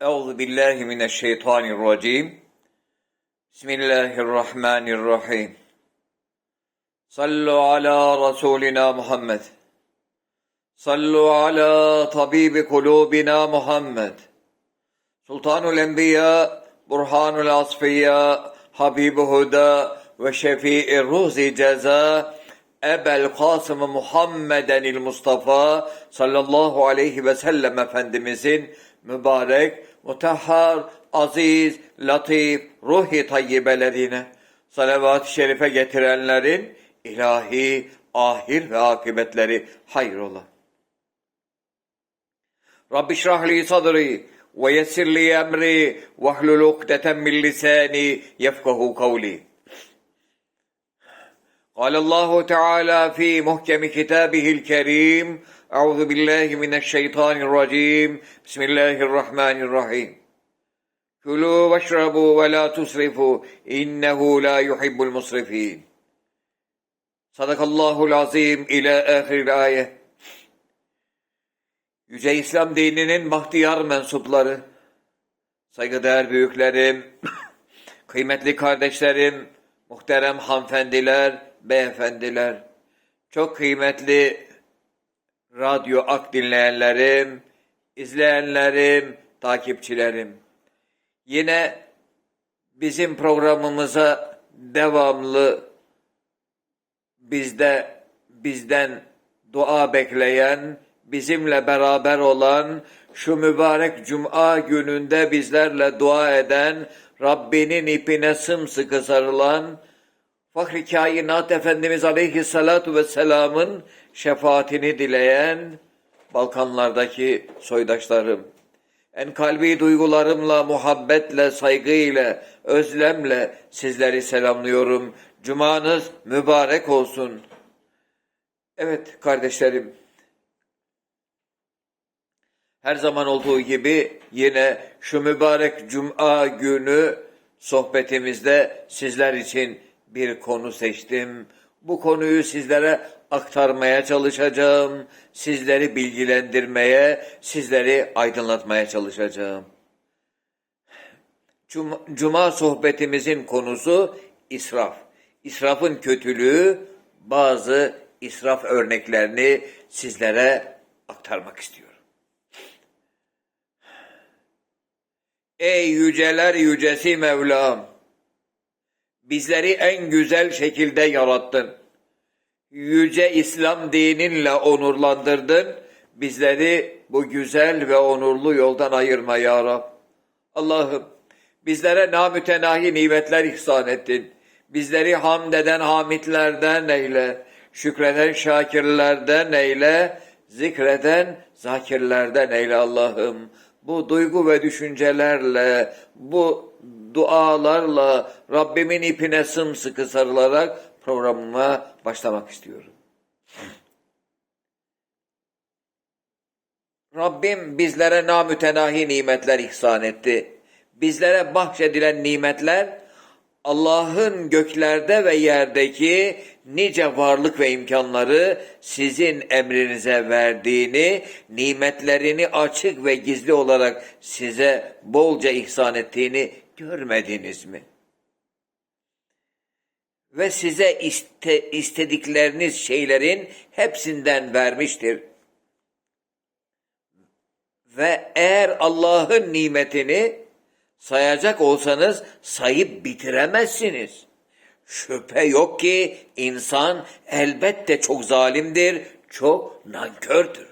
Euzu billahi mineşşeytanirracim. Bismillahirrahmanirrahim. Sallu ala Resulina Muhammed. Sallu ala tabibi kulubina Muhammed. Sultanul Enbiya, Burhanul Asfiya, Habibu Huda ve Şefii Ruzi Ceza, Ebel Kasım Muhammedenil Mustafa sallallahu aleyhi ve sellem Efendimizin mübarek, mutahhar, aziz, latif, ruhi tayyibelerine salavat-ı şerife getirenlerin ilahi, ahir ve akıbetleri hayrola. Rabbi şrah li sadri ve yessir li emri ve hlul ukdeten min lisani yefkahu kavli. قال الله تعالى في محكم كتابه الكريم أعوذ بالله من الشيطان الرجيم بسم الله الرحمن الرحيم كلوا واشربوا ولا تسرفوا إنه لا يحب المسرفين صدق الله العظيم إلى آخر الآية Yüce İslam dininin bahtiyar mensupları, saygıdeğer büyüklerim, kıymetli kardeşlerim, muhterem hanımefendiler, beyefendiler, çok kıymetli radyo ak dinleyenlerim, izleyenlerim, takipçilerim. Yine bizim programımıza devamlı bizde bizden dua bekleyen, bizimle beraber olan, şu mübarek cuma gününde bizlerle dua eden, Rabbinin ipine sımsıkı sarılan, Fahri Kainat Efendimiz Aleyhisselatu Vesselam'ın şefaatini dileyen Balkanlardaki soydaşlarım. En kalbi duygularımla, muhabbetle, saygıyla, özlemle sizleri selamlıyorum. Cumanız mübarek olsun. Evet kardeşlerim. Her zaman olduğu gibi yine şu mübarek cuma günü sohbetimizde sizler için bir konu seçtim. Bu konuyu sizlere aktarmaya çalışacağım. Sizleri bilgilendirmeye, sizleri aydınlatmaya çalışacağım. Cuma, Cuma sohbetimizin konusu israf. İsrafın kötülüğü, bazı israf örneklerini sizlere aktarmak istiyorum. Ey yüceler yücesi Mevlam! Bizleri en güzel şekilde yarattın. Yüce İslam dininle onurlandırdın. Bizleri bu güzel ve onurlu yoldan ayırma ya Rab. Allah'ım bizlere namütenahi nimetler ihsan ettin. Bizleri hamd eden hamitlerden eyle. Şükreden şakirlerden eyle. Zikreden zakirlerden eyle Allah'ım. Bu duygu ve düşüncelerle, bu dualarla Rabbimin ipine sımsıkı sarılarak programıma başlamak istiyorum. Rabbim bizlere namütenahi nimetler ihsan etti. Bizlere bahşedilen nimetler Allah'ın göklerde ve yerdeki nice varlık ve imkanları sizin emrinize verdiğini, nimetlerini açık ve gizli olarak size bolca ihsan ettiğini görmediniz mi? Ve size iste, istedikleriniz şeylerin hepsinden vermiştir. Ve eğer Allah'ın nimetini sayacak olsanız sayıp bitiremezsiniz. Şüphe yok ki insan elbette çok zalimdir, çok nankördür.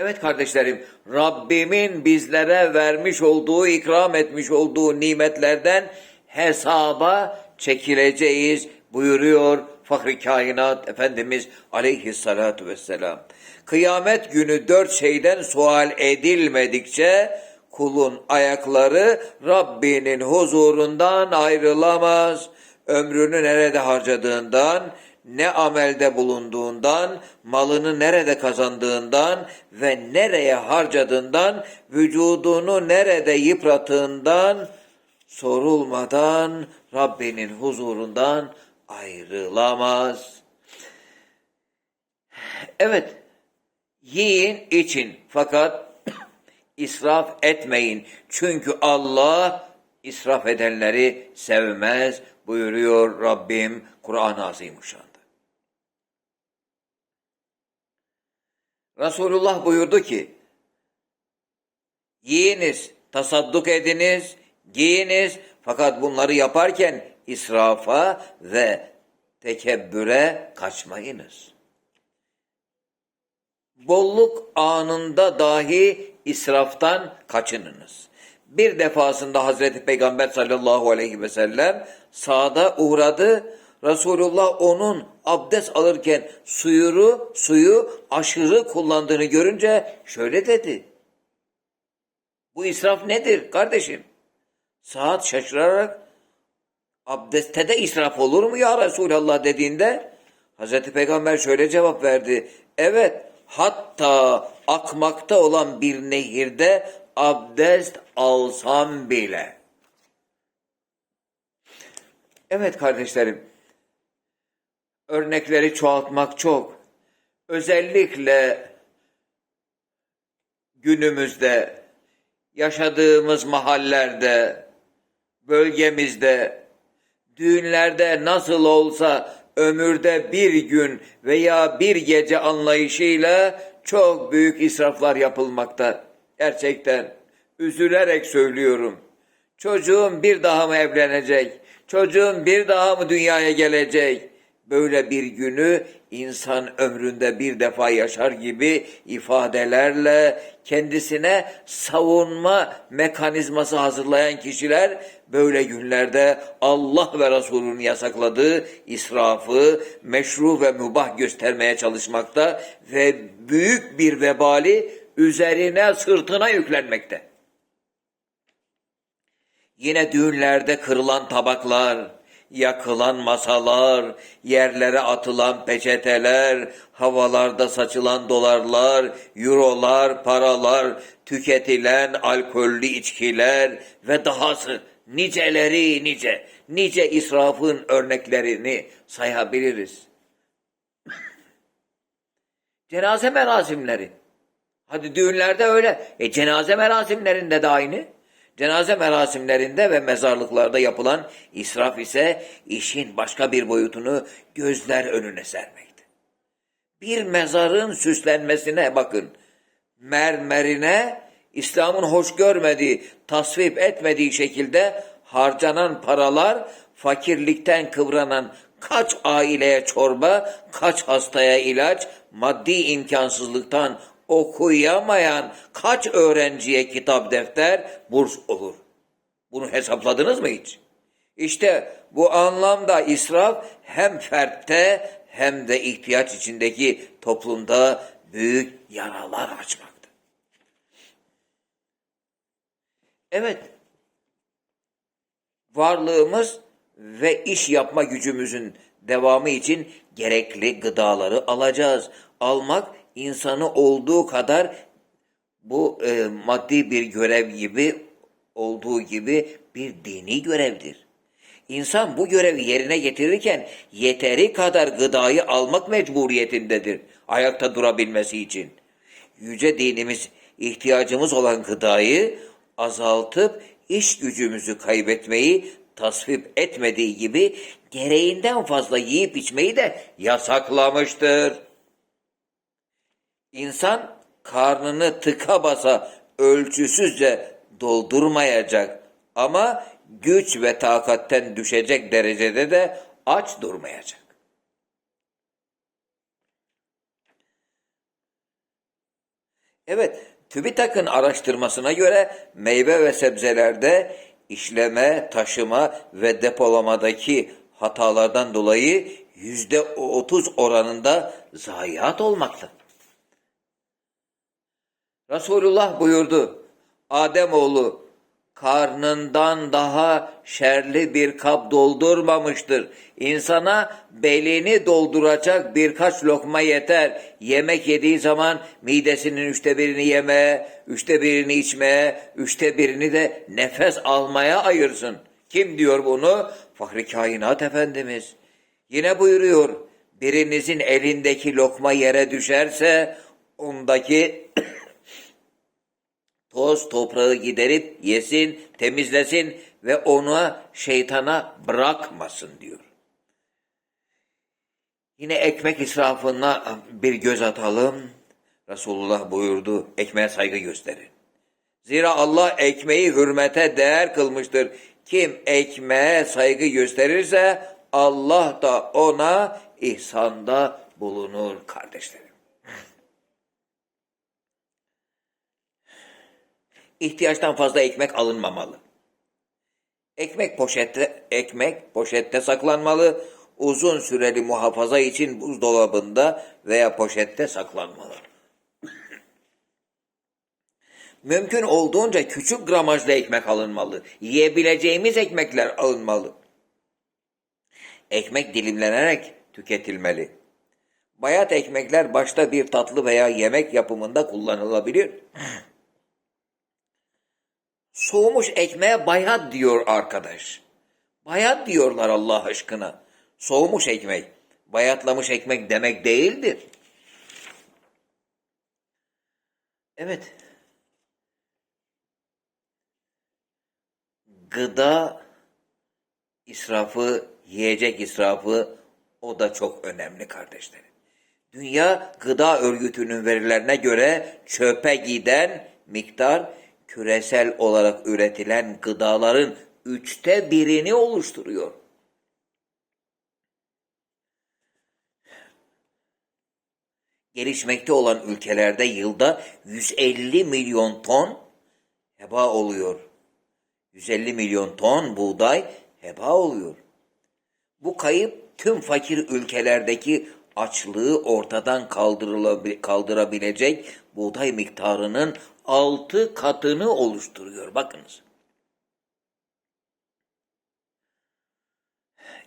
Evet kardeşlerim, Rabbimin bizlere vermiş olduğu, ikram etmiş olduğu nimetlerden hesaba çekileceğiz buyuruyor Fahri Kainat Efendimiz aleyhissalatu vesselam. Kıyamet günü dört şeyden sual edilmedikçe kulun ayakları Rabbinin huzurundan ayrılamaz. Ömrünü nerede harcadığından, ne amelde bulunduğundan, malını nerede kazandığından ve nereye harcadığından, vücudunu nerede yıpratığından sorulmadan Rabbinin huzurundan ayrılamaz. Evet, yiyin için fakat israf etmeyin. Çünkü Allah israf edenleri sevmez buyuruyor Rabbim Kur'an-ı Azimuşşan'da. Resulullah buyurdu ki, yiyiniz, tasadduk ediniz, giyiniz fakat bunları yaparken israfa ve tekebbüre kaçmayınız. Bolluk anında dahi israftan kaçınınız. Bir defasında Hazreti Peygamber sallallahu aleyhi ve sellem sağda uğradı. Resulullah onun abdest alırken suyuru, suyu aşırı kullandığını görünce şöyle dedi. Bu israf nedir kardeşim? Saat şaşırarak abdestte de israf olur mu ya Resulallah dediğinde Hazreti Peygamber şöyle cevap verdi. Evet hatta akmakta olan bir nehirde abdest alsam bile. Evet kardeşlerim örnekleri çoğaltmak çok. Özellikle günümüzde yaşadığımız mahallerde, bölgemizde, düğünlerde nasıl olsa ömürde bir gün veya bir gece anlayışıyla çok büyük israflar yapılmakta. Gerçekten üzülerek söylüyorum. Çocuğum bir daha mı evlenecek? Çocuğum bir daha mı dünyaya gelecek? Böyle bir günü insan ömründe bir defa yaşar gibi ifadelerle kendisine savunma mekanizması hazırlayan kişiler böyle günlerde Allah ve Resulünün yasakladığı israfı meşru ve mübah göstermeye çalışmakta ve büyük bir vebali üzerine sırtına yüklenmekte. Yine düğünlerde kırılan tabaklar, yakılan masalar, yerlere atılan peçeteler, havalarda saçılan dolarlar, eurolar, paralar, tüketilen alkollü içkiler ve dahası niceleri nice, nice israfın örneklerini sayabiliriz. Cenaze merasimleri. Hadi düğünlerde öyle. E cenaze merasimlerinde de aynı. Cenaze merasimlerinde ve mezarlıklarda yapılan israf ise işin başka bir boyutunu gözler önüne sermekte. Bir mezarın süslenmesine bakın. Mermerine İslam'ın hoş görmediği, tasvip etmediği şekilde harcanan paralar fakirlikten kıvranan kaç aileye çorba, kaç hastaya ilaç, maddi imkansızlıktan okuyamayan kaç öğrenciye kitap defter burs olur. Bunu hesapladınız mı hiç? İşte bu anlamda israf hem fertte hem de ihtiyaç içindeki toplumda büyük yaralar açmakta. Evet, varlığımız ve iş yapma gücümüzün devamı için gerekli gıdaları alacağız. Almak insanı olduğu kadar bu e, maddi bir görev gibi olduğu gibi bir dini görevdir. İnsan bu görevi yerine getirirken yeteri kadar gıdayı almak mecburiyetindedir ayakta durabilmesi için. Yüce dinimiz ihtiyacımız olan gıdayı azaltıp iş gücümüzü kaybetmeyi tasvip etmediği gibi gereğinden fazla yiyip içmeyi de yasaklamıştır. İnsan karnını tıka basa ölçüsüzce doldurmayacak ama güç ve takatten düşecek derecede de aç durmayacak. Evet, TÜBİTAK'ın araştırmasına göre meyve ve sebzelerde işleme, taşıma ve depolamadaki hatalardan dolayı yüzde otuz oranında zayiat olmakta. Resulullah buyurdu. Ademoğlu karnından daha şerli bir kap doldurmamıştır. İnsana belini dolduracak birkaç lokma yeter. Yemek yediği zaman midesinin üçte birini yemeye, üçte birini içmeye, üçte birini de nefes almaya ayırsın. Kim diyor bunu? Fahri Kainat Efendimiz. Yine buyuruyor, birinizin elindeki lokma yere düşerse ondaki toz toprağı giderip yesin, temizlesin ve ona şeytana bırakmasın diyor. Yine ekmek israfına bir göz atalım. Resulullah buyurdu, ekmeğe saygı gösterin. Zira Allah ekmeği hürmete değer kılmıştır. Kim ekmeğe saygı gösterirse Allah da ona ihsanda bulunur kardeşlerim. İhtiyaçtan fazla ekmek alınmamalı. Ekmek poşette ekmek poşette saklanmalı. Uzun süreli muhafaza için buzdolabında veya poşette saklanmalı. Mümkün olduğunca küçük gramajlı ekmek alınmalı. Yiyebileceğimiz ekmekler alınmalı. Ekmek dilimlenerek tüketilmeli. Bayat ekmekler başta bir tatlı veya yemek yapımında kullanılabilir. Soğumuş ekmeğe bayat diyor arkadaş. Bayat diyorlar Allah aşkına. Soğumuş ekmek, bayatlamış ekmek demek değildir. Evet. Gıda israfı, yiyecek israfı o da çok önemli kardeşlerim. Dünya Gıda Örgütü'nün verilerine göre çöpe giden miktar küresel olarak üretilen gıdaların üçte birini oluşturuyor. Gelişmekte olan ülkelerde yılda 150 milyon ton heba oluyor. 150 milyon ton buğday heba oluyor. Bu kayıp tüm fakir ülkelerdeki açlığı ortadan kaldırabilecek buğday miktarının altı katını oluşturuyor. Bakınız.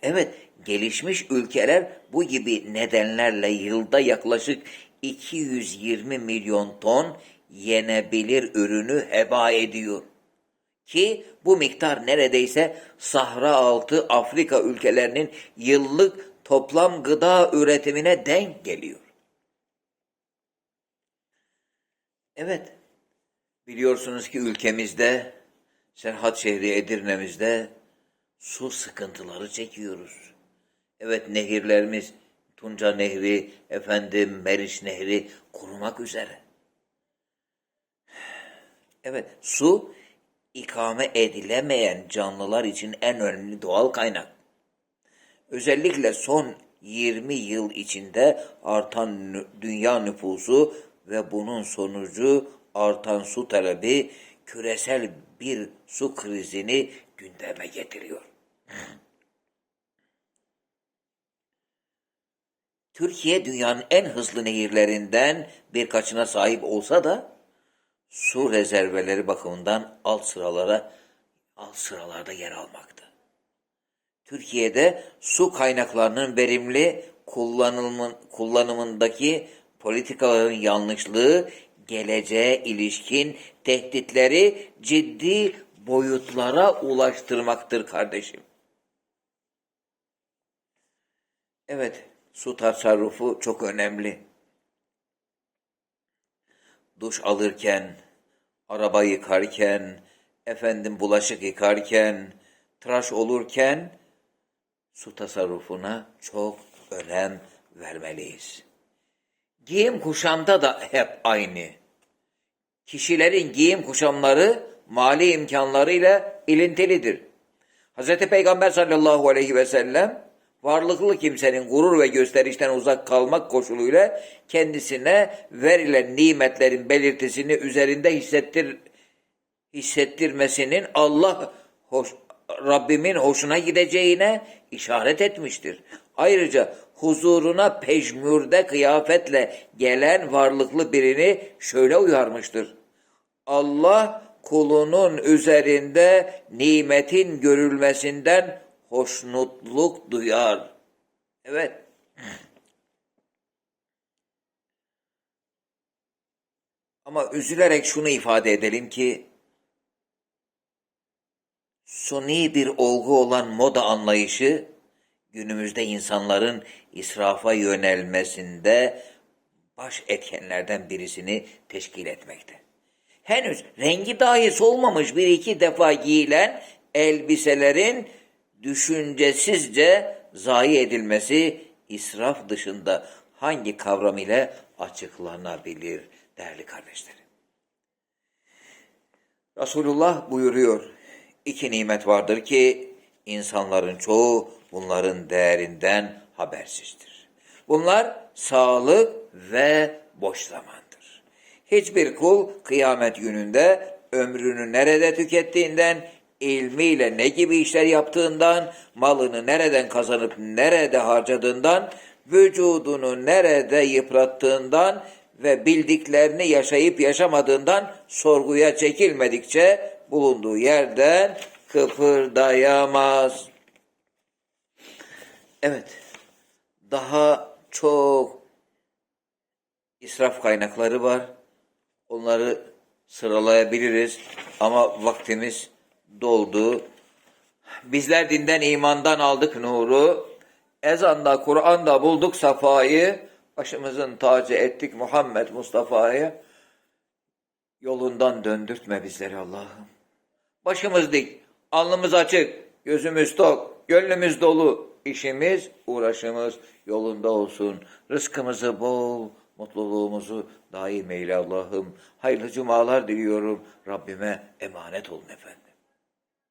Evet, gelişmiş ülkeler bu gibi nedenlerle yılda yaklaşık 220 milyon ton yenebilir ürünü heba ediyor. Ki bu miktar neredeyse Sahra altı Afrika ülkelerinin yıllık toplam gıda üretimine denk geliyor. Evet, biliyorsunuz ki ülkemizde, Serhat şehri Edirne'mizde su sıkıntıları çekiyoruz. Evet nehirlerimiz Tunca Nehri, efendim Meriç Nehri kurumak üzere. Evet su ikame edilemeyen canlılar için en önemli doğal kaynak. Özellikle son 20 yıl içinde artan dünya nüfusu ve bunun sonucu artan su talebi küresel bir su krizini gündeme getiriyor. Türkiye dünyanın en hızlı nehirlerinden birkaçına sahip olsa da su rezerveleri bakımından alt sıralara alt sıralarda yer almakta. Türkiye'de su kaynaklarının verimli kullanımın, kullanımındaki politikaların yanlışlığı geleceğe ilişkin tehditleri ciddi boyutlara ulaştırmaktır kardeşim. Evet, su tasarrufu çok önemli. Duş alırken, araba yıkarken, efendim bulaşık yıkarken, tıraş olurken su tasarrufuna çok önem vermeliyiz. Giyim kuşamda da hep aynı. Kişilerin giyim kuşamları mali imkanlarıyla ilintilidir. Hz. Peygamber sallallahu aleyhi ve sellem varlıklı kimsenin gurur ve gösterişten uzak kalmak koşuluyla kendisine verilen nimetlerin belirtisini üzerinde hissettir hissettirmesinin Allah hoş, Rabbimin hoşuna gideceğine işaret etmiştir. Ayrıca huzuruna peşmürde kıyafetle gelen varlıklı birini şöyle uyarmıştır. Allah kulunun üzerinde nimetin görülmesinden hoşnutluk duyar. Evet. Ama üzülerek şunu ifade edelim ki suni bir olgu olan moda anlayışı günümüzde insanların israfa yönelmesinde baş etkenlerden birisini teşkil etmekte. henüz rengi dahi solmamış bir iki defa giyilen elbiselerin düşüncesizce zayi edilmesi israf dışında hangi kavram ile açıklanabilir değerli kardeşlerim? Resulullah buyuruyor, iki nimet vardır ki insanların çoğu bunların değerinden habersizdir. Bunlar sağlık ve boş zamandır. Hiçbir kul kıyamet gününde ömrünü nerede tükettiğinden, ilmiyle ne gibi işler yaptığından, malını nereden kazanıp nerede harcadığından, vücudunu nerede yıprattığından ve bildiklerini yaşayıp yaşamadığından sorguya çekilmedikçe bulunduğu yerden kıpırdayamaz. Evet, daha çok israf kaynakları var. Onları sıralayabiliriz ama vaktimiz doldu. Bizler dinden imandan aldık nuru. Ezanda Kur'an'da bulduk safayı. Başımızın tacı ettik Muhammed Mustafa'yı. Yolundan döndürtme bizleri Allah'ım. Başımız dik, alnımız açık, gözümüz tok, gönlümüz dolu. İşimiz, uğraşımız yolunda olsun. Rızkımızı bol, mutluluğumuzu daim eyle Allah'ım. Hayırlı cumalar diliyorum. Rabbime emanet olun efendim.